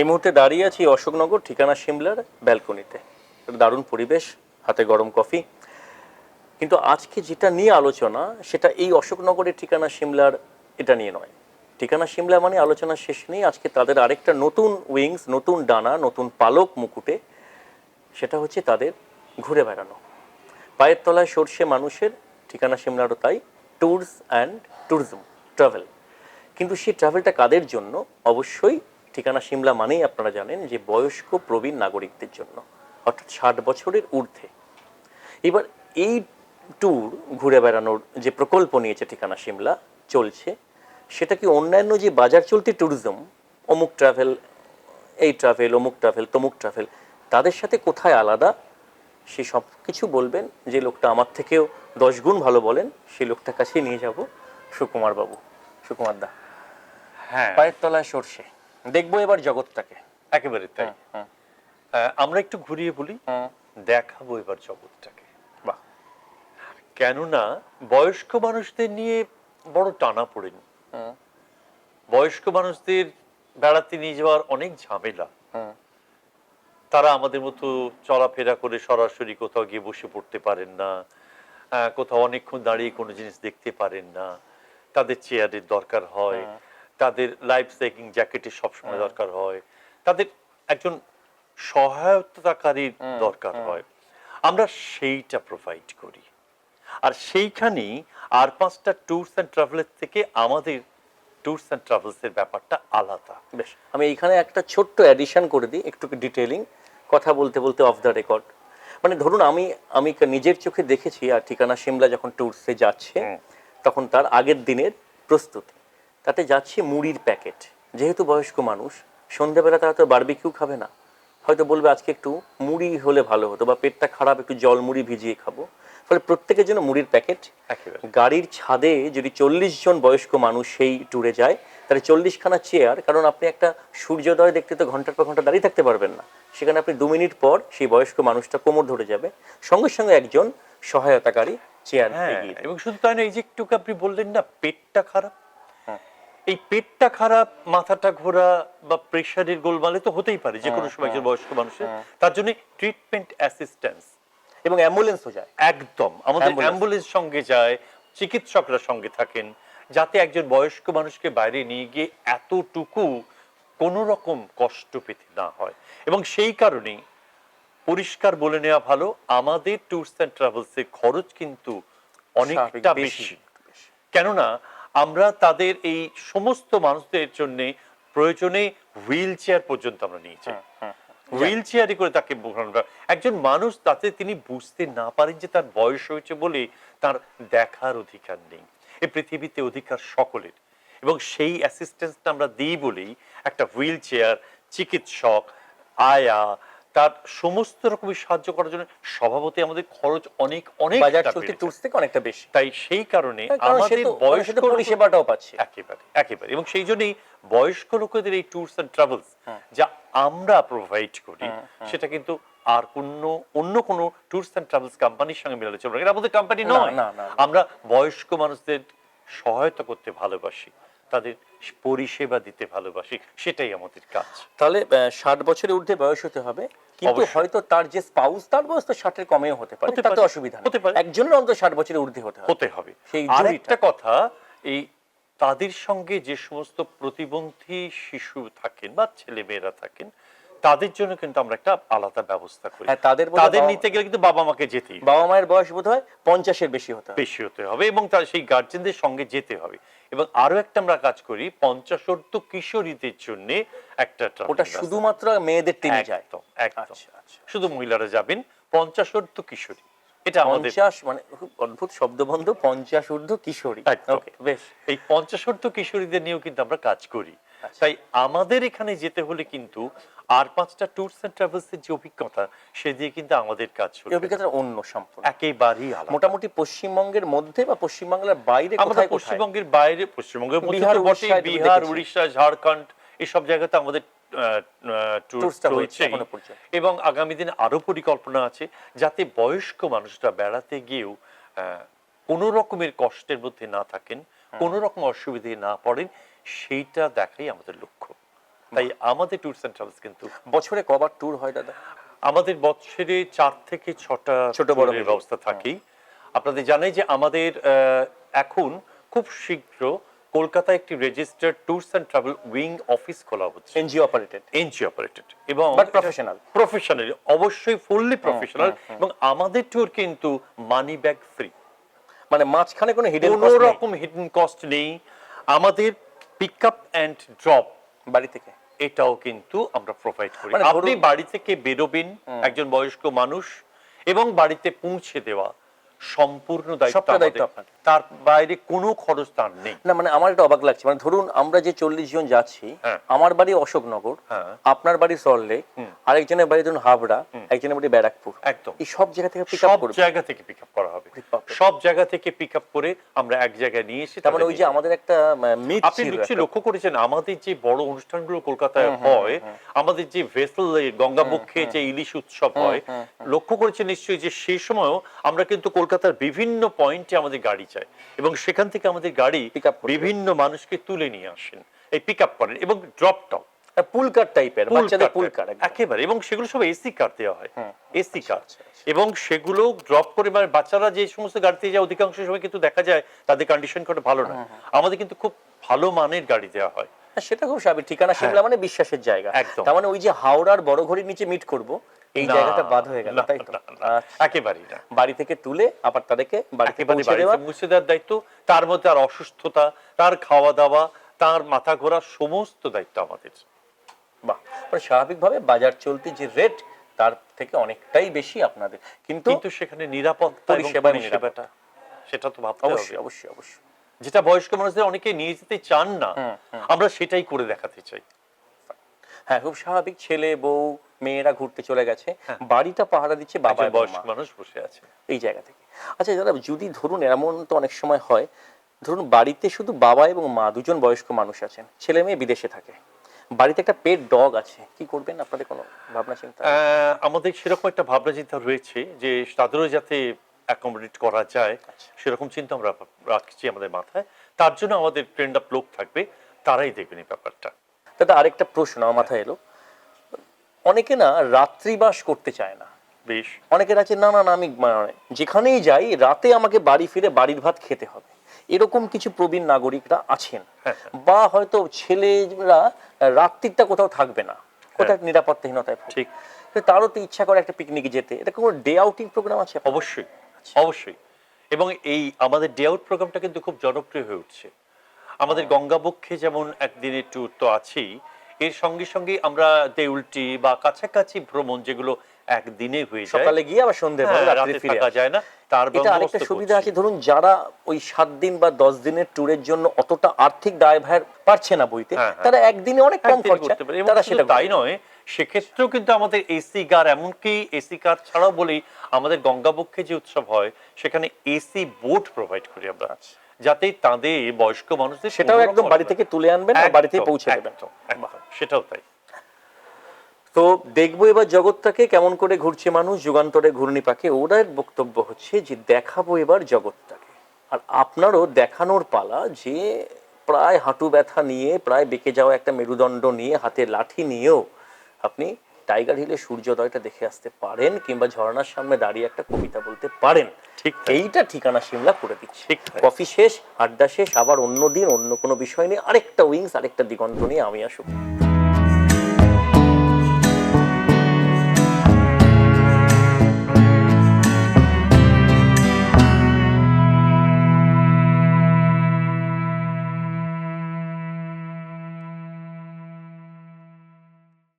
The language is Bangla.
এই মুহূর্তে দাঁড়িয়ে আছি অশোকনগর, ঠিকানা সিমলার, ব্যালকনিতে। দারুণ পরিবেশ, হাতে গরম কফি। কিন্তু আজকে যেটা নিয়ে আলোচনা, সেটা এই অশোকনগরের ঠিকানা সিমলার, এটা নিয়ে নয়। ঠিকানা সিমলা মানে আলোচনা শেষ নেই। আজকে তাদের আরেকটা নতুন উইংস, নতুন ডানা, নতুন পালক মুকুটে, সেটা হচ্ছে তাদের ঘুরে বেড়ানো। পায়ের তলায় সর্ষে মানুষের, ঠিকানা সিমলারও তাই, ট্যুরস অ্যান্ড ট্যুরিজম, ট্রাভেল। কিন্তু সেই ট্রাভেলটা কাদের জন্য? অবশ্যই ঠিকানা সিমলা মানেই আপনারা জানেন যে বয়স্ক প্রবীণ নাগরিকদের জন্য অর্থাৎ ষাট বছরের ঊর্ধ্বে। এবার এই ট্যুর ঘুরে বেড়ানোর যে প্রকল্প নিয়েছে ঠিকানা সিমলা চলছে সেটা কি অন্যান্য যে বাজার চলতি ট্যুরিজম অমুক ট্রাভেল এই ট্রাভেল অমুক ট্রাভেল তমুক ট্রাভেল তাদের সাথে কোথায় আলাদা? সে সব কিছু বলবেন। যে লোকটা আমার থেকেও দশ গুণ ভালো বলেন সেই লোকটার কাছে নিয়ে যাব। সুকুমার বাবু সুকুমার দা হ্যাঁ। পায়ের তলায় সর্ষে। দেখব এবার জগৎটাকে। একেবারে তাই। আমরা একটু ঘুরিয়ে বলি দেখাবো এবার জগৎটাকে। বাহ। কেননা বয়স্ক মানুষদের নিয়ে বড় টানা পড়েন। বয়স্ক মানুষদের বেড়াতে নিয়ে যাওয়ার অনেক ঝামেলা। তারা আমাদের মতো চলাফেরা করে সরাসরি কোথাও গিয়ে বসে পড়তে পারেন না কোথাও অনেকক্ষণ দাঁড়িয়ে কোনো জিনিস দেখতে পারেন না। তাদের চেয়ারের দরকার হয়। তাদের লাইফ সেভিং জ্যাকেটের সবসময় দরকার হয়। তাদের একজন সহায়তাকারীর দরকার হয়। আমরা সেইটা প্রোভাইড করি। আর সেইখানেই আর পাঁচটা ট্যুরস অ্যান্ড ট্রাভেলের থেকে আমাদের ট্যুরস অ্যান্ড ট্রাভেলসের ব্যাপারটা আলাদা। বেশ আমি এইখানে একটা ছোট্ট অ্যাডিশন করে দিই একটু ডিটেলিং কথা বলতে বলতে অফ দ্য রেকর্ড মানে ধরুন আমি আমি নিজের চোখে দেখেছি আর ঠিকানা সিমলা যখন ট্যুরসে যাচ্ছে তখন তার আগের দিনের প্রস্তুতি। তাতে যাচ্ছে মুড়ির প্যাকেট। যেহেতু বয়স্ক মানুষ সন্ধ্যাবেলা তারা তো বারবিকিউ খাবে না। হয়তো বলবে আজকে একটু মুড়ি হলে ভালো হতো বা পেটটা খারাপ একটু জল মুড়ি ভিজিয়ে খাব। ফলে প্রত্যেকের জন্য মুড়ির প্যাকেট। গাড়ির ছাদে যদি চল্লিশ জন বয়স্ক মানুষ সেই ট্যুরে যায় তাহলে চল্লিশখানা চেয়ার কারণ আপনি একটা সূর্যোদয় দেখতে তো ঘণ্টার পর ঘণ্টা দাঁড়িয়ে থাকতে পারবেন না। সেখানে আপনি দু মিনিট পর সেই বয়স্ক মানুষটা কোমর ধরে যাবে। সঙ্গে সঙ্গে একজন সহায়তাকারী চেয়ার হ্যাঁ এবং শুধু তাই না এই যে একটু আপনি বললেন না পেটটা খারাপ। এই পেটটা খারাপ মাথাটা ঘোরা বা প্রেশারের গোলমালে তো হতেই পারে যে কোনো হ্যাঁ, সময় একজন হ্যাঁ, বয়স্ক মানুষের হ্যাঁ। তার জন্য ট্রিটমেন্ট অ্যাসিস্ট্যান্স এবং অ্যাম্বুলেন্সও যায়। একদম আমাদের অ্যাম্বুলেন্স সঙ্গে যায় চিকিৎসকরা সঙ্গে থাকেন যাতে একজন বয়স্ক মানুষকে বাইরে নিয়ে গিয়ে এতটুকু কোনো রকম কষ্ট পেতে না হয়। এবং সেই কারণেই পরিষ্কার বলে নেওয়া ভালো আমাদের ট্যুরস অ্যান্ড ট্রাভেলস এর খরচ কিন্তু অনেকটা বেশি। কেননা আমরা তাদের এই সমস্ত মানুষদের জন্য প্রয়োজনে হুইল চেয়ার পর্যন্ত আমরা নিয়েছি। হুম, হুম, হুইল চেয়ারে করে তাকে একজন মানুষ তাতে তিনি বুঝতে না পারেন যে তার বয়স হয়েছে বলে তার দেখার অধিকার নেই। এই পৃথিবীতে অধিকার সকলের। এবং সেই অ্যাসিস্ট্যান্সটা আমরা দিই বলেই একটা হুইল চেয়ার চিকিৎসক আয়া তার সমস্ত রকমের সাহায্য করার জন্য স্বভাবতই আমাদের খরচ অনেক অনেক বাজার চলতি ট্যুরস থেকে অনেকটা বেশি। তাই সেই কারণে আমাদের বয়স্ক পরিষেবাটাও পাচ্ছে। একেবারে একেবারে। এবং সেই জন্যই বয়স্ক লোকেদের এই ট্যুরস অ্যান্ড ট্রাভেলস। যা আমরা প্রোভাইড করি হ্যাঁ, হ্যাঁ। সেটা কিন্তু আর অন্য অন্য কোনো ট্যুরস অ্যান্ড ট্রাভেলস কোম্পানির সঙ্গে মিলালে চলবে না। এটা আমাদের কোম্পানি নয়। আমরা বয়স্ক মানুষদের সহায়তা করতে ভালোবাসি। তাদের পরিষেবা দিতে ভালোবাসি সেটাই আমাদের কাজ। তাহলে ষাট বছরের ঊর্ধ্বে বয়স হতে হবে কিন্তু হয়তো তার যে স্পাউস তার বয়স তো ষাটের কমেও হতে পারে তাতে অসুবিধা হতে পারে। একজনের অন্তত ষাট বছরের ঊর্ধ্বে হতে হবে। হতে হবে। সেই আরেকটা কথা এই তাদের সঙ্গে যে সমস্ত প্রতিবন্ধী শিশু থাকেন বা ছেলেমেয়েরা থাকেন তাদের জন্য কিন্তু আমরা একটা আলাদা ব্যবস্থা করি। হ্যাঁ, তাদের তাদের নিতে গেলে কিন্তু বাবা মাকে যেতেই বাবা মায়ের বয়স বোধ হয় পঞ্চাশের বেশি হতে বেশি হতে হবে এবং তার সেই গার্জেনদের সঙ্গে যেতে হবে। এবং আরও একটা আমরা কাজ করি পঞ্চাশোর্ধ কিশোরীদের জন্য একটা ওটা শুধুমাত্র মেয়েদের টেনে যায়। একদম একদম। আচ্ছা আচ্ছা। শুধু মহিলারা যাবেন পঞ্চাশোর্ধ কিশোরী। এটা আমাদের পঞ্চাশ মানে খুব অদ্ভুত শব্দবন্ধ পঞ্চাশ ঊর্ধ্ব কিশোরী ওকে বেশ। এই পঞ্চাশোর্ধ কিশোরীদের নিয়েও কিন্তু আমরা কাজ করি। তাই আমাদের এখানে যেতে হলে কিন্তু আর পাঁচটা ট্যুরস এন্ড ট্রাভেলস এর যে অভিজ্ঞতা সে দিয়ে কিন্তু আমাদের কাজ এই চলবে অভিজ্ঞতা অন্য সম্পূর্ণ। একেবারেই আলাদা। মোটামুটি পশ্চিমবঙ্গের মধ্যে বা পশ্চিমবাংলার বাইরে কোথায় পশ্চিমবঙ্গের বাইরে পশ্চিমবঙ্গের মধ্যে বিহার, তুমি বিহার উড়িষ্যা ঝাড়খণ্ড এসব জায়গাতে আমাদের। এবং আগামী দিনে আরও পরিকল্পনা আছে যাতে বয়স্ক মানুষরা বেড়াতে গিয়েও কোনো রকমের কষ্টের মধ্যে না থাকেন। কোনো রকম অসুবিধে না পড়েন সেইটা দেখাই আমাদের লক্ষ্য। তাই আমাদের ট্যুরস অ্যান্ড ট্রাভেলস কিন্তু বছরে কবার ট্যুর হয় দাদা? আমাদের বছরে চার থেকে ছটা ছোট বড় ব্যবস্থা থাকেই। আপনাদের জানাই যে আমাদের এখন খুব শীঘ্র কলকাতায় একটি registered tours and travel wing office খোলা হচ্ছে। এনজিও অপারেটেড এনজি অপারেটেড এবং প্রফেশনাল. প্রফেশনাল অবশ্যই ফুললি প্রফেশনাল এবং আমাদের ট্যুর কিন্তু মানি ব্যাগ ফ্রি মানে মাঝখানে কোনো হিডেন কোনো রকম হিডেন কস্ট নেই। আমাদের পিক আপ অ্যান্ড ড্রপ বাড়ি থেকে। এটাও কিন্তু আমরা প্রোভাইড করি। মানে আপনি বাড়ি থেকে বেরোবেন একজন বয়স্ক মানুষ এবং বাড়িতে পৌঁছে দেওয়া। সম্পূর্ণ দায়িত্ব সবটা দায়িত্ব আপনার। তার বাইরে কোনো খরচ তার নেই। না মানে আমার এটা অবাক লাগছে। মানে ধরুন আমরা যে চল্লিশ জন যাচ্ছি হ্যাঁ। আমার বাড়ি অশোকনগর হ্যাঁ। আপনার বাড়ি সল্টলেক আরেকজনের বাড়ি ধরুন হাবড়া একজনের বাড়ি ব্যারাকপুর। একদম। এই সব জায়গা থেকে পিক আপ জায়গা থেকে পিক আপ করা হবে। সব জায়গা থেকে পিক আপ করে আমরা এক জায়গায় নিয়ে এসে তার মানে ওই যে আমাদের একটা আপনি নিশ্চয়ই লক্ষ্য করেছেন আমাদের যে বড় অনুষ্ঠানগুলো কলকাতায় হয় আমাদের যে ভেসেল গঙ্গাবক্ষে যে ইলিশ উৎসব হয় লক্ষ্য করেছেন নিশ্চয়ই যে সেই সময়ও আমরা কিন্তু কলকাতার বিভিন্ন পয়েন্টে আমাদের গাড়ি চাই এবং সেখান থেকে আমাদের গাড়ি। বিভিন্ন মানুষকে তুলে নিয়ে আসেন। এই পিক আপ করেন এবং ড্রপ পুল কার টাইপের বাচ্চাদের পুল কার একেবারে এবং সেগুলো সব এসি কার দেওয়া হয় এসি কার আচ্ছা, এবং সেগুলো ড্রপ করে মানে বাচ্চারা যে সমস্ত গাড়িতে যায় অধিকাংশ সময় কিন্তু দেখা যায় তাদের কন্ডিশন ভালো না। আমাদের কিন্তু খুব ভালো মানের গাড়ি দেওয়া হয়। সেটা খুব স্বাভাবিক। ঠিকানা সিমলা মানে বিশ্বাসের জায়গা। একদম। তার মানে ওই যে হাওড়ার বড় ঘড়ির নিচে মিট করব এই জায়গাটা বাদ হয়ে গেল তাই তো। একেবারেই না। বাড়ি থেকে তুলে আবার তাদেরকে বাড়িতে পৌঁছে দেওয়া? দেওয়ার দায়িত্ব তার মধ্যে আর অসুস্থতা তার খাওয়া দাওয়া তার মাথা ঘোরার সমস্ত দায়িত্ব আমাদের। বাহ মানে স্বাভাবিকভাবে বাজার চলতি যে রেট তার থেকে অনেকটাই বেশি আপনাদের। কিন্তু কিন্তু সেখানে নিরাপত্তা পরিষেবা এবং সেটা তো ভাবতে অবশ্যই হবে। অবশ্যই অবশ্যই যেটা বয়স্ক মানুষদের অনেকে নিয়ে যেতে চান না আমরা সেটাই করে দেখাতে চাই। হ্যাঁ খুব স্বাভাবিক ছেলে বউ মেয়েরা ঘুরতে চলে গেছে বাড়িটা পাহারা দিচ্ছে বাবা বয়স্ক মানুষ বসে আছে। এই জায়গা থেকে। আচ্ছা দাদা যদি ধরুন এমন তো অনেক সময় হয় ধরুন বাড়িতে শুধু বাবা এবং মা দুজন বয়স্ক মানুষ আছেন ছেলে মেয়ে বিদেশে থাকে বাড়িতে একটা পেট ডগ আছে কি করবেন আপনাদের কোনো ভাবনা চিন্তা? আমাদের সেরকম একটা ভাবনা চিন্তা রয়েছে যে তাদেরও যাতে অ্যাকোমোডেট করা যায় সেরকম চিন্তা আমরা রাখছি আমাদের মাথায়। তার জন্য আমাদের ট্রেন্ড আপ লোক থাকবে তারাই দেখবেন এই ব্যাপারটা। দাদা আরেকটা প্রশ্ন আমার মাথায় এলো। অনেকে না রাত্রিবাস করতে চায় না। বেশ। অনেকের আছে না না না আমি যেখানেই যাই রাতে আমাকে বাড়ি ফিরে বাড়ির ভাত খেতে হবে। এরকম কিছু প্রবীণ নাগরিকরা আছেন। হ্যাঁ, বা হয়তো ছেলেরা রাত্রিটা কোথাও থাকবে না। কোথাও নিরাপত্তাহীনতায় ঠিক। তারও তো ইচ্ছা করে একটা পিকনিকে যেতে। এটা কোনো ডে আউটিং প্রোগ্রাম আছে অবশ্যই। অবশ্যই। এবং এই আমাদের ডে আউট প্রোগ্রামটা কিন্তু খুব জনপ্রিয় হয়ে উঠছে। আমাদের গঙ্গাবক্ষে যেমন একদিনের ট্যুর তো আছেই এর সঙ্গে সঙ্গে আমরা দেউলটি বা কাছাকাছি ভ্রমণ যেগুলো একদিনে হয়ে যায় সকালে গিয়ে আবার সন্ধ্যে হ্যাঁ, রাতে ফিরে থাকা যায় না তার এটা আরেকটা সুবিধা আছে ধরুন যারা ওই সাত দিন বা দশ দিনের ট্যুরের জন্য অতটা আর্থিক দায়ভার পারছে না বইতে হ্যাঁ, হ্যাঁ। তারা একদিনে অনেক কম খরচা তারা সেটা তাই নয় সেক্ষেত্রেও কিন্তু আমাদের এসি কার এমনকি এসি কার ছাড়াও বলেই আমাদের গঙ্গাবক্ষে যে উৎসব হয় সেখানে এসি বোট প্রোভাইড করি আমরা। যাতে তাদের বয়স্ক মানুষদের। সেটাও একদম বাড়ি থেকে তুলে আনবেন আর বাড়িতে পৌঁছে দেবেন। সেটাও তাই। তো দেখব এবার জগৎটাকে কেমন করে ঘুরছে মানুষ যুগান্তরে ঘূর্ণি পাকে ওদের বক্তব্য হচ্ছে যে দেখাবো এবার জগৎটাকে। আর আপনারও দেখানোর পালা যে প্রায় হাঁটু ব্যথা নিয়ে প্রায় বেঁকে যাওয়া একটা মেরুদণ্ড নিয়ে হাতে লাঠি নিয়েও আপনি টাইগার হিলে সূর্যোদয়টা দেখে আসতে পারেন কিংবা ঝর্ণার সামনে দাঁড়িয়ে একটা কবিতা বলতে পারেন। ঠিক এইটা ঠিকানা সিমলা করে দিচ্ছে। ঠিক কফি শেষ আড্ডা শেষ আবার অন্য দিন অন্য কোনো বিষয় নিয়ে আরেকটা উইংস আরেকটা দিগন্ত নিয়ে আমি আসুক।